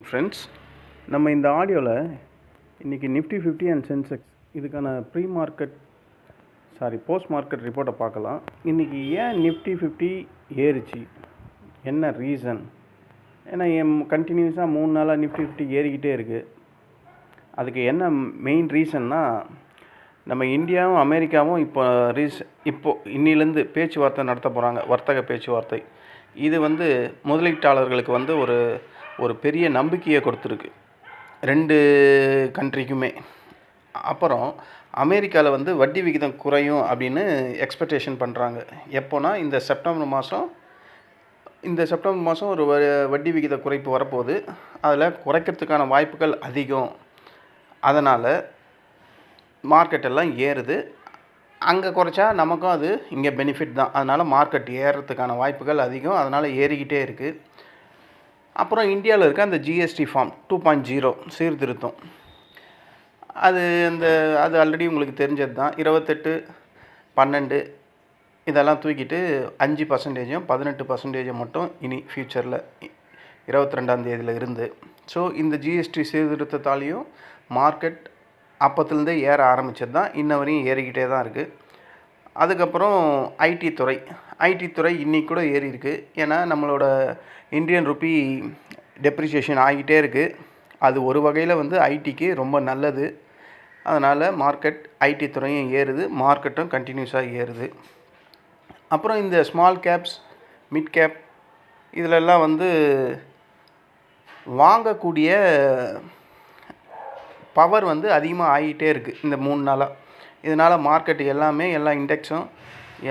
Friends நம்ம இந்த ஆடியோவில் இன்றைக்கி நிஃப்டி ஃபிஃப்டி அண்ட் சென்செக்ஸ் இதுக்கான pre market sorry post market ரிப்போர்ட்டை பார்க்கலாம். இன்றைக்கி ஏன் நிஃப்டி ஃபிஃப்டி ஏறிச்சு? என்ன ரீசன் ஏன்னா என் கண்டினியூஸாக மூணு நாளாக நிஃப்டி ஃபிஃப்டி ஏறிக்கிட்டே இருக்குது அதுக்கு என்ன மெயின் ரீசன்னா நம்ம இந்தியாவும் அமெரிக்காவும் இப்போ ரீஸ் இப்போது இன்னிலேருந்து பேச்சுவார்த்தை நடத்த போகிறாங்க வர்த்தக பேச்சுவார்த்தை. இது வந்து முதலீட்டாளர்களுக்கு வந்து ஒரு ஒரு பெரிய நம்பிக்கையை கொடுத்துருக்கு. ரெண்டு கண்ட்ரிக்குமே அப்புறம் அமெரிக்காவில் வந்து வட்டி விகிதம் குறையும் அப்படின்னு எக்ஸ்பெக்டேஷன் பண்ணுறாங்க எப்போனா இந்த செப்டம்பர் மாதம் இந்த செப்டம்பர் மாதம் ஒரு வ- வட்டி விகித குறைப்பு வரப்போகுது. அதில் குறைக்கிறதுக்கான வாய்ப்புகள் அதிகம். அதனால் மார்க்கெட் எல்லாம் ஏறுது. அங்கே குறைச்சா நமக்கும் அது இங்கே பெனிஃபிட் தான். அதனால் மார்க்கெட் ஏறுறதுக்கான வாய்ப்புகள் அதிகம். அதனால் ஏறிக்கிட்டே இருக்குது அப்புறம் இந்தியாவில் இருக்க அந்த GST form two point zero சீர்திருத்தம். அது அந்த அது ஆல்ரெடி உங்களுக்கு தெரிஞ்சது தான். இருபத்தெட்டு பன்னெண்டு இதெல்லாம் தூக்கிட்டு அஞ்சு பர்சன்டேஜும் பதினெட்டு பர்சன்டேஜும் மட்டும் இனி ஃப்யூச்சரில் இருபத்தி ரெண்டாம் தேதியில் இருந்து. ஸோ இந்த ஜிஎஸ்டி சீர்திருத்தத்தாலேயும் மார்க்கெட் அப்பத்துலேருந்தே ஏற ஆரம்பிச்சது தான். இன்ன வரையும் ஏறிக்கிட்டே தான் இருக்குது அதுக்கப்புறம் ஐடி துறை. ஐடி துறை இன்றைக்கி கூட ஏறி இருக்குது ஏன்னா நம்மளோட இந்தியன் ருப்பி டெப்ரிசியேஷன் ஆகிட்டே இருக்குது அது ஒரு வகையில் வந்து ஐடிக்கு ரொம்ப நல்லது. அதனால் மார்க்கெட் ஐடி துறையும் ஏறுது. மார்க்கெட்டும் கண்டினியூஸாக ஏறுது. அப்புறம் இந்த ஸ்மால் கேப்ஸ் மிட் கேப் இதிலெல்லாம் வந்து வாங்கக்கூடிய பவர் வந்து அதிகமாக ஆகிட்டே இருக்குது இந்த மூணு நாளாக இதனால் மார்க்கெட் எல்லாமே எல்லா இண்டெக்ஸும்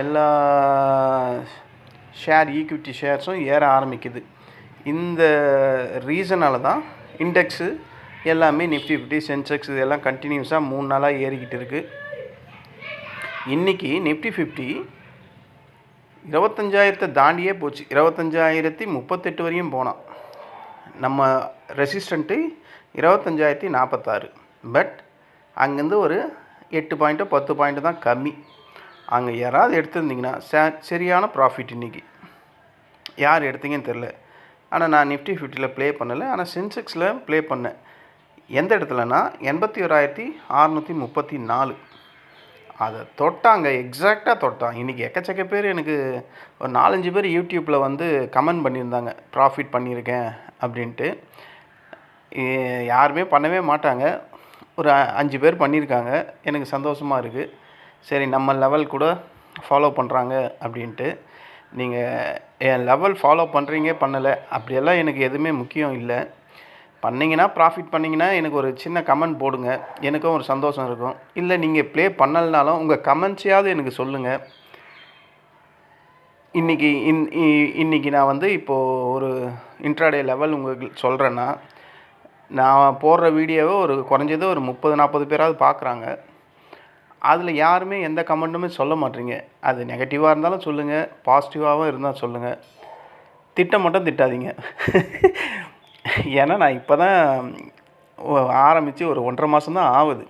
எல்லா ஷேர் ஈக்விட்டி ஷேர்ஸும் ஏற ஆரம்பிக்குது. இந்த ரீசனால் தான் இண்டெக்ஸு எல்லாமே நிஃப்டி ஃபிஃப்டி சென்செக்ஸ் இதெல்லாம் கண்டினியூஸாக மூணு நாளாக ஏறிக்கிட்டு இருக்குது இன்றைக்கி நிஃப்டி ஃபிஃப்டி இருபத்தஞ்சாயிரத்தை தாண்டியே போச்சு. இருபத்தஞ்சாயிரத்தி முப்பத்தெட்டு வரையும் போனான். நம்ம ரெசிஸ்டண்ட்டு இருபத்தஞ்சாயிரத்தி நாற்பத்தாறு பட் அங்கேருந்து ஒரு எட்டு பாயிண்ட்டோ பத்து பாயிண்ட்டு தான் கம்மி. அங்கே யாராவது எடுத்திருந்தீங்கன்னா ச சரியான ப்ராஃபிட் இன்றைக்கி யார் எடுத்தீங்கன்னு தெரில ஆனால் நான் நிஃப்டி ஃபிஃப்டியில் ப்ளே பண்ணலை. ஆனால் சென்செக்ஸில் ப்ளே பண்ணேன். எந்த இடத்துலனா எண்பத்தி ஓராயிரத்தி அறநூற்றி முப்பத்தி நாலு. அதை தொட்டாங்க எக்ஸாக்டாக தொட்டான். இன்றைக்கி எக்கச்சக்க பேர் எனக்கு ஒரு நாலஞ்சு பேர் யூடியூப்பில் வந்து கமெண்ட் பண்ணியிருந்தாங்க. ப்ராஃபிட் பண்ணியிருக்கேன் அப்படின்ட்டு. யாருமே பண்ணவே மாட்டாங்க. ஒரு அ- அஞ்சு பேர் பண்ணியிருக்காங்க. எனக்கு சந்தோஷமாக இருக்குது சரி நம்ம லெவல் கூட ஃபாலோ பண்ணுறாங்க அப்படின்ட்டு. நீங்கள் என் லெவல் ஃபாலோ பண்ணுறீங்க பண்ணலை. அப்படியெல்லாம் எனக்கு எதுவுமே முக்கியம் இல்லை. பண்ணிங்கன்னா ப்ராஃபிட் பண்ணிங்கன்னா எனக்கு ஒரு சின்ன கமெண்ட் போடுங்க. எனக்கும் ஒரு சந்தோஷம் இருக்கும். இல்லை நீங்கள் ப்ளே பண்ணலனாலும் உங்கள் கமெண்ட்ஸையாவது எனக்கு சொல்லுங்கள் இன்றைக்கி இன் இ- இன்னைக்கு நான் வந்து இப்போது ஒரு இன்ட்ராடே லெவல் உங்களுக்கு சொல்கிறேன்னா நான் போடுற வீடியோவை ஒரு குறைஞ்சது ஒரு முப்பது நாற்பது பேராவது பார்க்குறாங்க. அதில் யாருமே எந்த கமெண்ட்டுமே சொல்ல மாட்டீங்க. அது நெகட்டிவாக இருந்தாலும் சொல்லுங்கள் பாசிட்டிவாகவும் இருந்தால் சொல்லுங்கள் திட்டம் மட்டும் திட்டாதீங்க. ஏன்னா நான் இப்போ தான் ஆரம்பித்து ஒரு ஒன்றரை மாதம் தான் ஆகுது.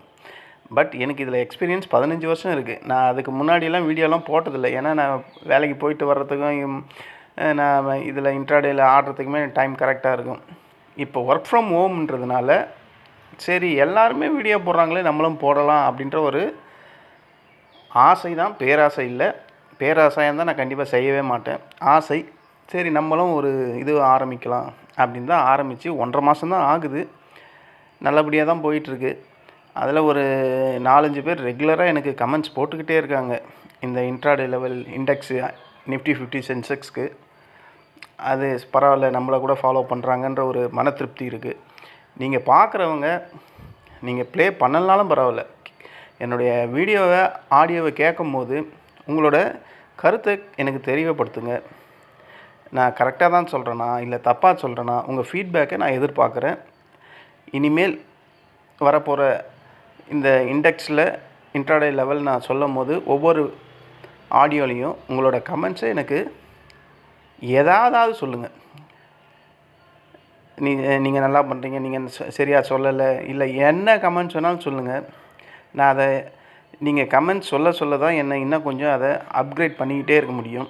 பட் எனக்கு இதில் எக்ஸ்பீரியன்ஸ் பதினஞ்சு வருஷம் இருக்குது நான் அதுக்கு முன்னாடியெல்லாம் வீடியோலாம் போட்டதில்லை. ஏன்னா நான் வேலைக்கு போயிட்டு வர்றதுக்கும் நான் இதில் இன்ட்ராடேயில் ஆடுறதுக்குமே டைம் கரெக்டாக இருக்கும். இப்போ ஒர்க் ஃப்ரம் ஹோம்ன்றதுனால சரி எல்லாருமே வீடியோ போடுறாங்களே நம்மளும் போடலாம் அப்படின்ற ஒரு ஆசை தான் பேராசை இல்லை. பேராசையாக இருந்தால் நான் கண்டிப்பாக செய்யவே மாட்டேன். ஆசை சரி நம்மளும் ஒரு இது ஆரம்பிக்கலாம் அப்படின்னு தான் ஆரம்பித்து ஒன்றரை மாதம் தான் ஆகுது. நல்லபடியாக தான் போயிட்டுருக்கு. அதில் ஒரு நாலஞ்சு பேர் ரெகுலராக எனக்கு கமெண்ட்ஸ் போட்டுக்கிட்டே இருக்காங்க. இந்த intraday level index Nifty fifty சென்செக்ஸ்க்கு அது பரவாயில்ல நம்மளை கூட ஃபாலோ பண்ணுறாங்கன்ற ஒரு மன திருப்தி இருக்குது நீங்கள் பார்க்குறவங்க நீங்கள் ப்ளே பண்ணலனாலும் பரவாயில்ல. என்னுடைய வீடியோவை ஆடியோவை கேட்கும்போது உங்களோட கருத்தை எனக்கு தெரியப்படுத்துங்க. நான் கரெக்டாக தான் சொல்கிறேன்னா இல்லை தப்பாக சொல்கிறேனா உங்கள் ஃபீட்பேக்கை நான் எதிர்பார்க்குறேன். இனிமேல் வரப்போகிற இந்த இண்டெக்ஸில் இன்ட்ராடே லெவல் நான் சொல்லும் போது ஒவ்வொரு ஆடியோலையும் உங்களோட கமெண்ட்ஸை எனக்கு ஏதாவது சொல்லுங்கள் நீ நீங்கள் நல்லா பண்ணுறீங்க நீங்கள் சரியாக சொல்லலை இல்லை என்ன கமெண்ட் சொன்னாலும் சொல்லுங்கள் நான் அதை நீங்கள் கமெண்ட்ஸ் சொல்ல சொல்ல தான் என்னை இன்னும் கொஞ்சம் அதை அப்கிரேட் பண்ணிக்கிட்டே இருக்க முடியும்.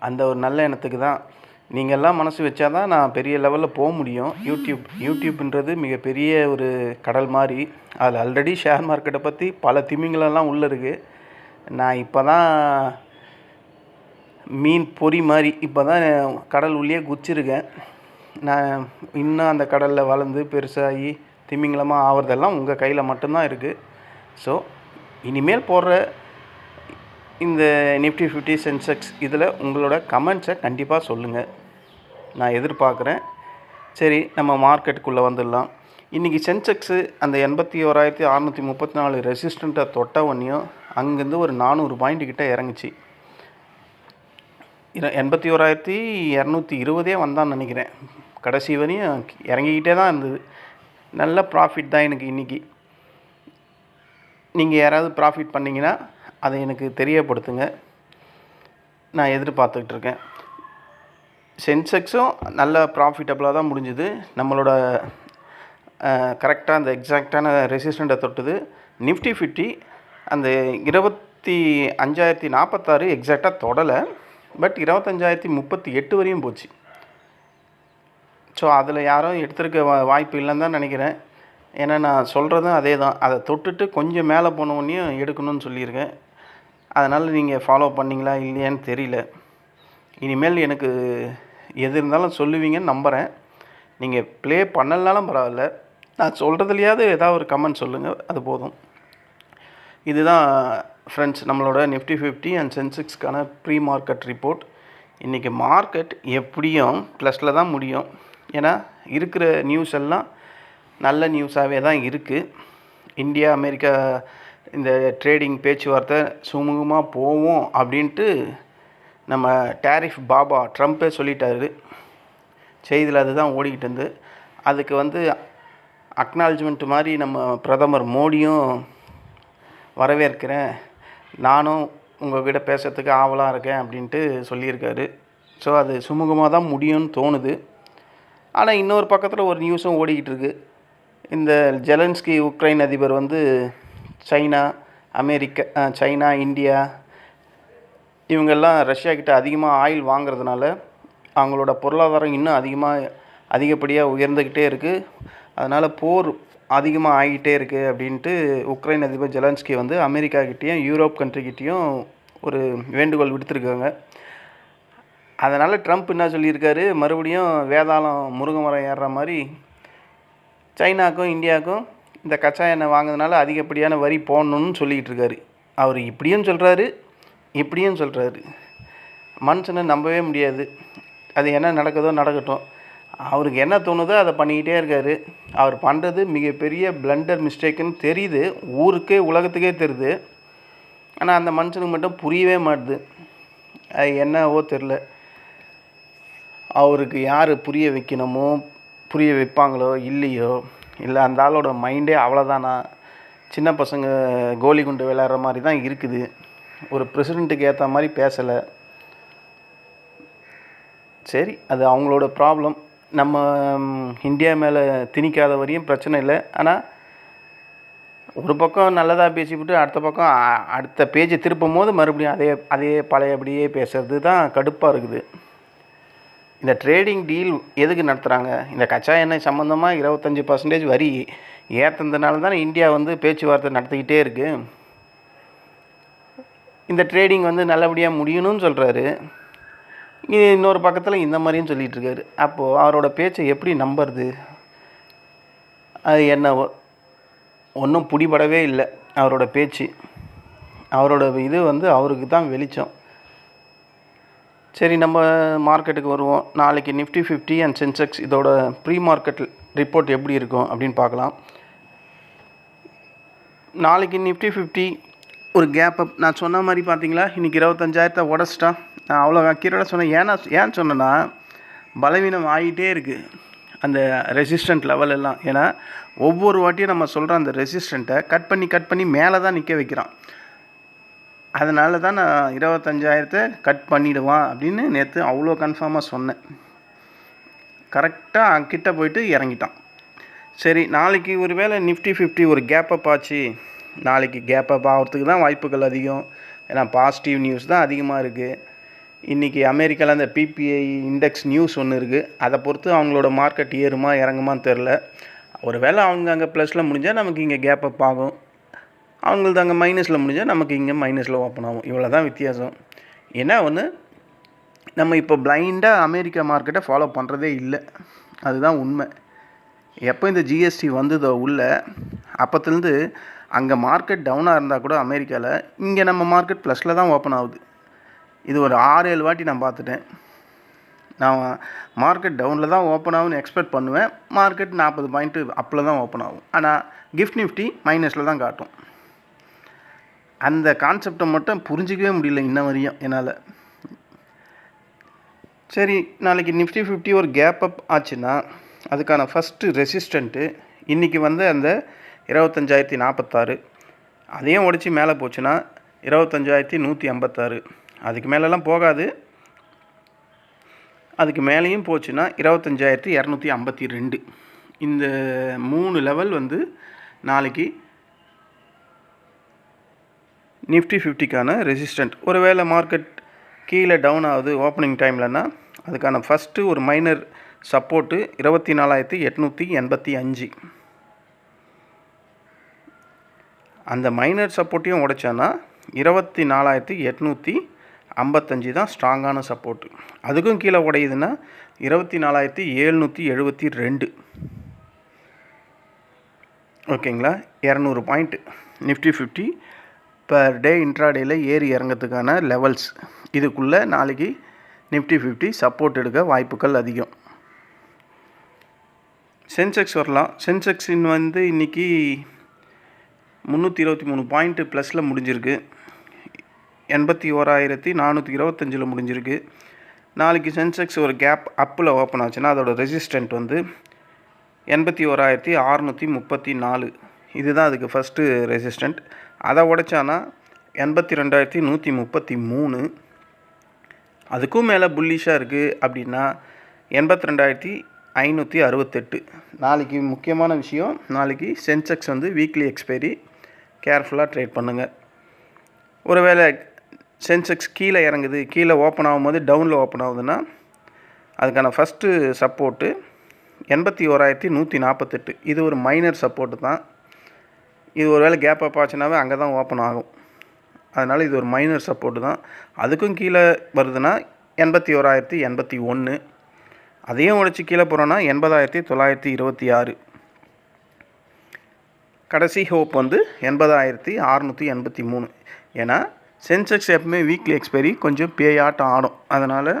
அந்த ஒரு நல்ல எண்ணத்துக்கு தான். நீங்கள்லாம் மனசு வச்சா தான் நான் பெரிய லெவலில் போக முடியும். யூடியூப் யூடியூப்ன்றது மிகப்பெரிய ஒரு கடல் மாதிரி அதில் ஆல்ரெடி ஷேர் மார்க்கெட்டை பற்றி பல திமிங்களெல்லாம் உள்ளே இருக்குது நான் இப்போ தான் மீன் பொறி மாதிரி இப்போ தான் கடல் உள்ளே குச்சிருக்கேன். நான் இன்னும் அந்த கடலில் வளர்ந்து பெருசாகி திமிங்கலமாக ஆகிறதெல்லாம் உங்கள் கையில் மட்டும்தான் இருக்குது ஸோ இனிமேல் போடுற இந்த நிஃப்டி ஃபிஃப்டி சென்செக்ஸ் இதில் உங்களோட கமெண்ட்ஸை கண்டிப்பாக சொல்லுங்கள் நான் எதிர்பார்க்குறேன். சரி நம்ம மார்க்கெட்டுக்குள்ளே வந்துடலாம். இன்றைக்கி சென்செக்ஸு அந்த எண்பத்தி ஓராயிரத்தி அறநூற்றி முப்பத்தி நாலு ரெசிஸ்டண்ட்டை தொட்ட உடனேயும் அங்கேருந்து ஒரு நானூறு பாயிண்ட்டு கிட்டே இறங்குச்சு. எண்பத்தி ஓராயிரத்தி இரநூத்தி இருபதே வந்தான்னு நினைக்கிறேன். கடைசி வரையும் இறங்கிக்கிட்டே தான் இருந்தது. நல்ல ப்ராஃபிட் தான் எனக்கு இன்றைக்கி நீங்கள் யாராவது ப்ராஃபிட் பண்ணிங்கன்னா அதை எனக்கு தெரியப்படுத்துங்க. நான் எதிர்பார்த்துக்கிட்டு இருக்கேன். சென்செக்ஸும் நல்ல ப்ராஃபிட்டபுளாக தான் முடிஞ்சுது. நம்மளோட கரெக்டாக அந்த எக்ஸாக்டான ரெசிஸ்டண்ட்டை தொட்டுது. நிஃப்டி ஃபிஃப்டி அந்த இருபத்தி அஞ்சாயிரத்தி நாற்பத்தாறு எக்ஸாக்டாக தொடலை. பட் இருபத்தஞ்சாயிரத்தி முப்பத்தி எட்டு வரையும் போச்சு. ஸோ அதில் யாரும் எடுத்திருக்க வா வாய்ப்பு இல்லைன்னு தான் நினைக்கிறேன். ஏன்னா நான் சொல்கிறதும் அதே தான் அதை தொட்டுட்டு கொஞ்சம் மேலே போனவொடனே எடுக்கணும்னு சொல்லியிருக்கேன். அதனால் நீங்கள் ஃபாலோ பண்ணீங்களா இல்லையான்னு தெரியல. இனிமேல் எனக்கு எது இருந்தாலும் சொல்லுவீங்கன்னு நம்புகிறேன் நீங்கள் ப்ளே பண்ணலனாலும் பரவாயில்ல. நான் சொல்கிறதுலையாவது ஏதாவது ஒரு கமெண்ட் சொல்லுங்கள் அது போதும். இதுதான் ஃப்ரெண்ட்ஸ் நம்மளோட நிஃப்டி ஃபிஃப்டி அண்ட் சென்செக்ஸ்க்கான ப்ரீ மார்க்கெட் ரிப்போர்ட் இன்றைக்கி மார்க்கெட் எப்படியும் ப்ளஸில் தான் முடியும். ஏன்னா இருக்கிற நியூஸ் எல்லாம் நல்ல நியூஸாகவே தான் இருக்குது இந்தியா அமெரிக்கா இந்த ட்ரேடிங் பேச்சுவார்த்தை சுமூகமாக போவோம் அப்படின்ட்டு நம்ம டேரிஃப் பாபா ட்ரம்ப்பே சொல்லிட்டாரு. செய்தியில் அதுதான் ஓடிக்கிட்டு இருந்து. அதுக்கு வந்து அக்னாலஜ்மெண்ட் மாதிரி நம்ம பிரதமர் மோடியும் வரவேற்கிறேன். நானும் உங்கள்கிட்ட பேசுறதுக்கு ஆவலாக இருக்கேன் அப்படின்ட்டு சொல்லியிருக்காரு. ஸோ அது சுமூகமாக தான் முடியும்னு தோணுது. ஆனால் இன்னொரு பக்கத்தில் ஒரு நியூஸும் ஓடிக்கிட்டு இருக்கு. இந்த ஜெலன்ஸ்கி உக்ரைன் அதிபர் வந்து சைனா அமெரிக்கா சைனா இந்தியா இவங்கெல்லாம் ரஷ்யா கிட்ட அதிகமாக ஆயில் வாங்குறதுனால அவங்களோட பொருளாதாரம் இன்னும் அதிகமாக அதிகப்படியாக உயர்ந்துக்கிட்டே இருக்குது அதனால் போர் அதிகமாக ஆகிட்டே இருக்குது அப்படின்ட்டு உக்ரைன் அதிபர் ஜெலன்ஸ்கி வந்து அமெரிக்கா கிட்டேயும் யூரோப் கண்ட்ரிக்கிட்டேயும் ஒரு வேண்டுகோள் விடுத்திருக்காங்க. அதனால் ட்ரம்ப் என்ன சொல்லியிருக்காரு? மறுபடியும் வேதாளம் முருங்கை மரம் ஏறுற மாதிரி சைனாக்கும் இந்தியாவுக்கும் இந்த கச்சா எண்ணெய் வாங்கினதுனால அதிகப்படியான வரி போடணும்னு சொல்லிக்கிட்டு இருக்காரு அவர் இப்படியும் சொல்கிறாரு இப்படியும் சொல்கிறாரு மனுஷனை நம்பவே முடியாது. அது என்ன நடக்குதோ நடக்கட்டும். அவருக்கு என்ன தோணுதோ அதை பண்ணிக்கிட்டே இருக்காரு. அவர் பண்ணுறது மிகப்பெரிய பிளண்டர் மிஸ்டேக்குன்னு தெரியுது. ஊருக்கே உலகத்துக்கே தெரியுது. ஆனால் அந்த மனுஷனுக்கு மட்டும் புரியவே மாட்டுது. அது என்னவோ தெரில அவருக்கு யார் புரிய வைக்கணுமோ புரிய வைப்பாங்களோ இல்லையோ இல்லை அந்த ஆளோட மைண்டே அவ்வளோதானா சின்ன பசங்க கோலி குண்டு விளையாடுற மாதிரி தான் இருக்குது. ஒரு ப்ரெசிடெண்ட்டுக்கு ஏற்ற மாதிரி பேசலை. சரி அது அவங்களோட ப்ராப்ளம் நம்ம இந்தியா மேலே திணிக்காத வரையும் பிரச்சனை இல்லை. ஆனால் ஒரு பக்கம் நல்லதாக பேசிவிட்டு அடுத்த பக்கம் அடுத்த பேஜை திருப்பும் போது மறுபடியும் அதே அதே பழைய அப்படியே பேசுறது தான் கடுப்பாக இருக்குது. இந்த ட்ரேடிங் டீல் எதுக்கு நடத்துகிறாங்க இந்த கச்சா எண்ணெய் சம்மந்தமாக இருபத்தஞ்சி பர்சன்டேஜ் வரி ஏற்றதுனால தான் இந்தியா வந்து பேச்சுவார்த்தை நடத்திக்கிட்டே இருக்குது இந்த ட்ரேடிங் வந்து நல்லபடியாக முடியணும்னு சொல்கிறாரு இன்னொரு பக்கத்தில் இந்த மாதிரியும் சொல்லிகிட்டு இருக்காரு அப்போது அவரோட பேச்சை எப்படி நம்புறது? அது என்னவோ ஒன்றும் பிடிபடவே இல்லை அவரோட பேச்சு. அவரோட இது வந்து அவருக்கு தான் வெளிச்சம். சரி நம்ம மார்க்கெட்டுக்கு வருவோம். நாளைக்கு நிஃப்டி ஃபிஃப்டி அண்ட் சென்செக்ஸ் இதோட ப்ரீ மார்க்கெட் ரிப்போர்ட் எப்படி இருக்கும் அப்படின்னு பார்க்கலாம். நாளைக்கு நிஃப்டி ஃபிஃப்டி ஒரு கேப் அப் நான் சொன்ன மாதிரி பார்த்தீங்களா? இன்றைக்கி இருபத்தஞ்சாயிரத்தை உடச்சிட்டான். நான் அவ்வளோ அக்கீரோட சொன்னேன். ஏன்னா ஏன் சொன்னேன்னா பலவீனம் ஆகிட்டே இருக்குது அந்த ரெசிஸ்டன்ட் லெவல் எல்லாம். ஏன்னா ஒவ்வொரு வாட்டியும் நம்ம சொல்கிற அந்த ரெசிஸ்டண்ட்டை கட் பண்ணி கட் பண்ணி மேலே தான் நிற்க வைக்கிறான். அதனால தான் நான் இருபத்தஞ்சாயிரத்தை கட் பண்ணிவிடுவான் அப்படின்னு நேற்று அவ்வளோ கன்ஃபார்மாக சொன்னேன். கரெக்டாக கிட்ட போயிட்டு இறங்கிட்டான். சரி நாளைக்கு ஒரு வேளை நிஃப்டி ஃபிஃப்டி ஒரு கேப்பப் ஆச்சு. நாளைக்கு கேப் அப் ஆகிறதுக்கு தான் வாய்ப்புகள் அதிகம். ஏன்னா பாசிட்டிவ் நியூஸ் தான் அதிகமாக இருக்குது இன்றைக்கி அமெரிக்காவில் அந்த பிபிஐ இண்டெக்ஸ் நியூஸ் ஒன்று இருக்குது அதை பொறுத்து அவங்களோட மார்க்கெட் ஏறுமா இறங்குமான்னு தெரில ஒரு வேளை அவங்க அங்கே ப்ளஸில் முடிஞ்சால் நமக்கு இங்கே கேப் அப் ஆகும். அவங்களது அங்கே மைனஸில் முடிஞ்சால் நமக்கு இங்கே மைனஸில் ஓப்பன் ஆகும். இவ்வளோ தான் வித்தியாசம். ஏன்னா ஒன்று நம்ம இப்போ பிளைண்டாக அமெரிக்கா மார்க்கெட்டை ஃபாலோ பண்ணுறதே இல்லை. அதுதான் உண்மை. எப்போ இந்த ஜிஎஸ்டி வந்ததோ உள்ள அப்போத்துலேருந்து அங்கே மார்க்கெட் டவுனாக இருந்தால் கூட அமெரிக்காவில் இங்கே நம்ம மார்க்கெட் ப்ளஸில் தான் ஓப்பன் ஆகுது. இது ஒரு ஆறு ஏழு வாட்டி நான் பார்த்துட்டேன். நான் மார்க்கெட் டவுனில் தான் ஓப்பன் ஆகும்னு எக்ஸ்பெக்ட் பண்ணுவேன். மார்க்கெட் நாற்பது பாயிண்ட்டு அப்பில் தான் ஓப்பன் ஆகும். ஆனால் கிஃப்ட் நிஃப்டி மைனஸில் தான் காட்டும். அந்த கான்செப்டை மட்டும் புரிஞ்சிக்கவே முடியல இன்ன வரையும் என்னால். சரி நாளைக்கு நிஃப்டி ஃபிஃப்டி ஒரு கேப் அப் ஆச்சுன்னா அதுக்கான ஃபஸ்ட்டு ரெசிஸ்டண்ட்டு இன்றைக்கி வந்து அந்த இருபத்தஞ்சாயிரத்தி நாற்பத்தாறு. அதையும் ஒடிச்சு மேலே போச்சுன்னா இருபத்தஞ்சாயிரத்தி நூற்றி ஐம்பத்தாறு. அதுக்கு மேலெலாம் போகாது. அதுக்கு மேலேயும் போச்சுன்னா இருபத்தஞ்சாயிரத்தி இரநூத்தி ஐம்பத்தி ரெண்டு. இந்த மூணு லெவல் வந்து நாளைக்கு நிஃப்டி ஃபிஃப்டிக்கான ரெசிஸ்டண்ட் ஒருவேளை மார்க்கெட் கீழே டவுன் ஆகுது ஓப்பனிங் டைம்லன்னா அதுக்கான ஃபஸ்ட்டு ஒரு மைனர் சப்போர்ட்டு இருபத்தி நாலாயிரத்தி எட்நூற்றி எண்பத்தி அஞ்சு. அந்த மைனர் சப்போர்ட்டையும் உடைச்சானா இருபத்தி நாலாயிரத்தி எட்நூற்றி ஐம்பத்தஞ்சு தான் ஸ்ட்ராங்கான சப்போர்ட்டு அதுக்கும் கீழே உடையுதுன்னா இருபத்தி நாலாயிரத்தி எழுநூற்றி எழுபத்தி ரெண்டு. ஓகேங்களா? இரநூறு point Nifty fifty per day இன்ட்ராடேயில் ஏறி இறங்கிறதுக்கான லெவல்ஸ் இதுக்குள்ளே நாளைக்கு நிஃப்டி ஃபிஃப்டி சப்போர்ட் எடுக்க வாய்ப்புகள் அதிகம். சென்செக்ஸ் வரலாம். சென்செக்ஸ் வந்து இன்றைக்கி முந்நூற்றி இருபத்தி மூணு பாயிண்ட்டு ப்ளஸில் முடிஞ்சிருக்கு. எண்பத்தி ஓராயிரத்தி நானூற்றி இருபத்தஞ்சில் முடிஞ்சிருக்கு. நாளைக்கு சென்செக்ஸ் ஒரு கேப் அப்பில் ஓப்பன் ஆச்சுன்னா அதோடய ரெசிஸ்டண்ட் வந்து எண்பத்தி ஓராயிரத்தி அறநூற்றி முப்பத்தி நாலு. இதுதான் அதுக்கு ஃபஸ்ட்டு ரெசிஸ்டண்ட். அதை உடைச்சானா எண்பத்தி ரெண்டாயிரத்தி நூற்றி முப்பத்தி மூணு. அதுக்கும் மேலே புல்லிஷாக இருக்குது அப்படின்னா எண்பத்தி ரெண்டாயிரத்தி ஐநூற்றி அறுபத்தெட்டு. நாளைக்கு முக்கியமான விஷயம் நாளைக்கு சென்செக்ஸ் வந்து வீக்லி எக்ஸ்பைரி கேர்ஃபுல்லாக ட்ரேட் பண்ணுங்கள். ஒருவேளை சென்செக்ஸ் கீழே இறங்குது கீழே ஓப்பன் ஆகும்போது டவுனில் ஓப்பன் ஆகுதுன்னா அதுக்கான ஃபஸ்ட்டு சப்போர்ட்டு எண்பத்தி ஓராயிரத்தி நூற்றி நாற்பத்தெட்டு. இது ஒரு மைனர் சப்போர்ட்டு தான். இது ஒரு வேளை கேப் அப் ஆச்சுனாவே அங்கே தான் ஓப்பன் ஆகும். அதனால் இது ஒரு மைனர் சப்போர்ட்டு தான். அதுக்கும் கீழே வருதுன்னா எண்பத்தி ஓராயிரத்தி எண்பத்தி ஒன்று. அதையும் உழைச்சி கீழே போகிறோன்னா எண்பதாயிரத்தி தொள்ளாயிரத்தி இருபத்தி ஆறு. கடைசி ஹோப் வந்து எண்பதாயிரத்தி அறநூற்றி எண்பத்தி மூணு. ஏன்னா சென்செக்ஸ் எப்பவுமே வீக்லி எக்ஸ்பைரி கொஞ்சம் பேயாட்டம் ஆடும். அதனால்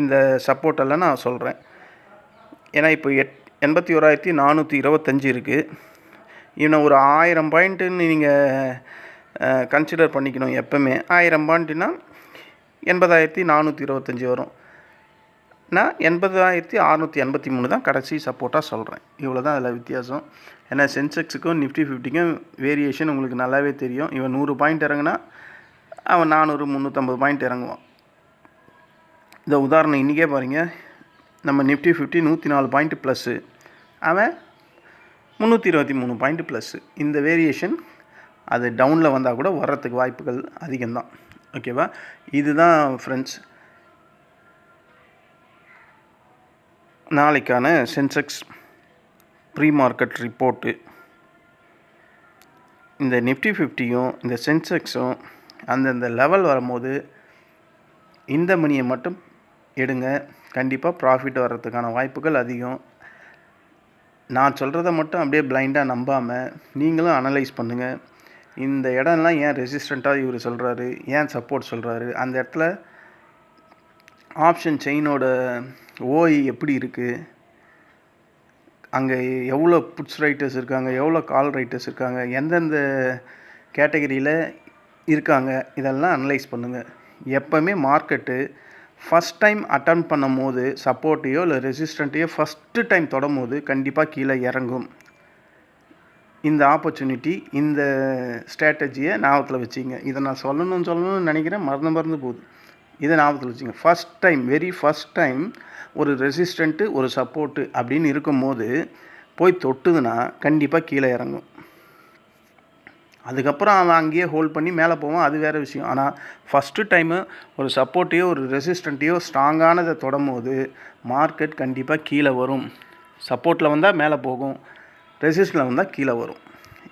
இந்த சப்போர்ட்டெல்லாம் நான் சொல்கிறேன் ஏன்னா இப்போ எட் எண்பத்தி ஓராயிரத்தி நானூற்றி இருபத்தஞ்சி இருக்குது இன்னும் ஒரு ஆயிரம் பாயிண்ட்டுன்னு நீங்கள் கன்சிடர் பண்ணிக்கணும் எப்போவுமே. ஆயிரம் பாயிண்ட்டுனா எண்பதாயிரத்தி நானூற்றி இருபத்தஞ்சி வரும். நான் எண்பதாயிரத்தி அறநூற்றி எண்பத்தி மூணு தான் கடைசி சப்போர்ட்டாக சொல்கிறேன் இவ்வளோ தான் அதில் வித்தியாசம். ஏன்னா சென்செக்ஸுக்கும் நிஃப்டி ஃபிஃப்டிக்கும் வேரியேஷன் உங்களுக்கு நல்லாவே தெரியும். இவன் நூறு பாயிண்ட் இறங்குனா அவன் நானூறு முந்நூற்றம்பது பாயிண்ட் இறங்குவான். இந்த உதாரணம் இன்றைக்கே பாருங்க. நம்ம நிஃப்டி ஃபிஃப்டி நூற்றி நாலு பாயிண்ட் ப்ளஸ்ஸு அவன் முந்நூற்றி இருபத்தி மூணு பாயிண்ட் ப்ளஸ்ஸு இந்த வேரியேஷன் அது டவுனில் வந்தால் கூட வர்றதுக்கு வாய்ப்புகள் அதிகம்தான். ஓகேவா இதுதான் ஃப்ரெண்ட்ஸ் நாளைக்கான சென்செக்ஸ். Pre market report. இந்த நிஃப்டி ஃபிஃப்டியும் இந்த சென்செக்ஸும் அந்தந்த லெவல் வரும்போது இந்த மணியை மட்டும் எடுங்க. கண்டிப்பாக ப்ராஃபிட் வர்றதுக்கான வாய்ப்புகள் அதிகம். நான் சொல்கிறத மட்டும் அப்படியே பிளைண்டாக நம்பாமல் நீங்களும் அனலைஸ் பண்ணுங்கள் இந்த இடம்லாம் ஏன் ரெசிஸ்டண்ட்டாக இவர் சொல்கிறாரு ஏன் சப்போர்ட் சொல்கிறாரு அந்த இடத்துல ஆப்ஷன் செயினோட ஓய் எப்படி இருக்குது அங்கே எவ்வளோ புட்ஸ் ரைட்டர்ஸ் இருக்காங்க எவ்வளோ கால் ரைட்டர்ஸ் இருக்காங்க எந்தெந்த கேட்டகரியில் இருக்காங்க இதெல்லாம் அனலைஸ் பண்ணுங்கள் எப்போவுமே மார்க்கெட்டு ஃபஸ்ட் டைம் அட்டன் பண்ணும் போது சப்போர்ட்டையோ இல்லை ரெசிஸ்டண்ட்டையோ ஃபஸ்ட்டு டைம் தொடும் போது கண்டிப்பாக கீழே இறங்கும். இந்த ஆப்பர்ச்சுனிட்டி இந்த ஸ்ட்ராட்டஜியை ஞாபகத்தில் வச்சுங்க. இதை நான் சொல்லணும்னு சொல்லணும்னு நினைக்கிறேன் மறந்து மறந்து போகுது. இதை ஞாபகத்தில் வச்சுங்க. First time very first time ஒரு ரெசிஸ்டண்ட்டு ஒரு சப்போர்ட்டு அப்படின்னு இருக்கும்போது போய் தொட்டுதுன்னா கண்டிப்பாக கீழே இறங்கும். அதுக்கப்புறம் அவன் அங்கேயே ஹோல்ட் பண்ணி மேலே போவான். அது வேறு விஷயம். ஆனால் ஃபஸ்ட்டு டைமு ஒரு சப்போர்ட்டையோ ஒரு ரெசிஸ்டண்ட்டையோ ஸ்ட்ராங்கானதை தொடும்போது மார்க்கெட் கண்டிப்பாக கீழே வரும். சப்போர்ட்டில் வந்தால் மேலே போகும். ரெசிஸ்டில் வந்தால் கீழே வரும்.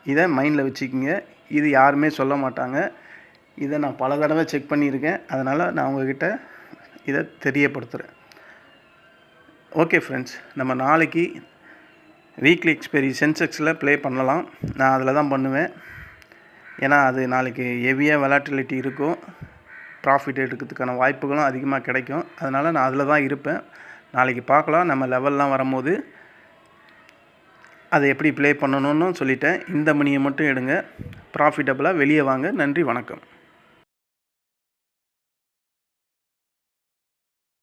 இதை மைண்டில் வச்சுக்கிங்க. இது யாருமே சொல்ல மாட்டாங்க. இதை நான் பல தடவை செக் பண்ணியிருக்கேன். அதனால் நான் உங்ககிட்ட இதை தெரியப்படுத்துகிறேன் ஓகே ஃப்ரெண்ட்ஸ் நம்ம நாளைக்கு வீக்லி எக்ஸ்பெரி சென்செக்ஸில் ப்ளே பண்ணலாம். நான் அதில் தான் பண்ணுவேன். ஏன்னா அது நாளைக்கு ஹெவியாக வெலாட்டிலிட்டி இருக்கும். ப்ராஃபிட் எடுக்கிறதுக்கான வாய்ப்புகளும் அதிகமாக கிடைக்கும். அதனால் நான் அதில் தான் இருப்பேன். நாளைக்கு பார்க்கலாம். நம்ம லெவல்லாம் வரும்போது அதை எப்படி ப்ளே பண்ணணும்னு சொல்லிட்டேன். இந்த மணியை மட்டும் எடுங்க. ப்ராஃபிட்டபுளாக வெளியே வாங்க. நன்றி வணக்கம்.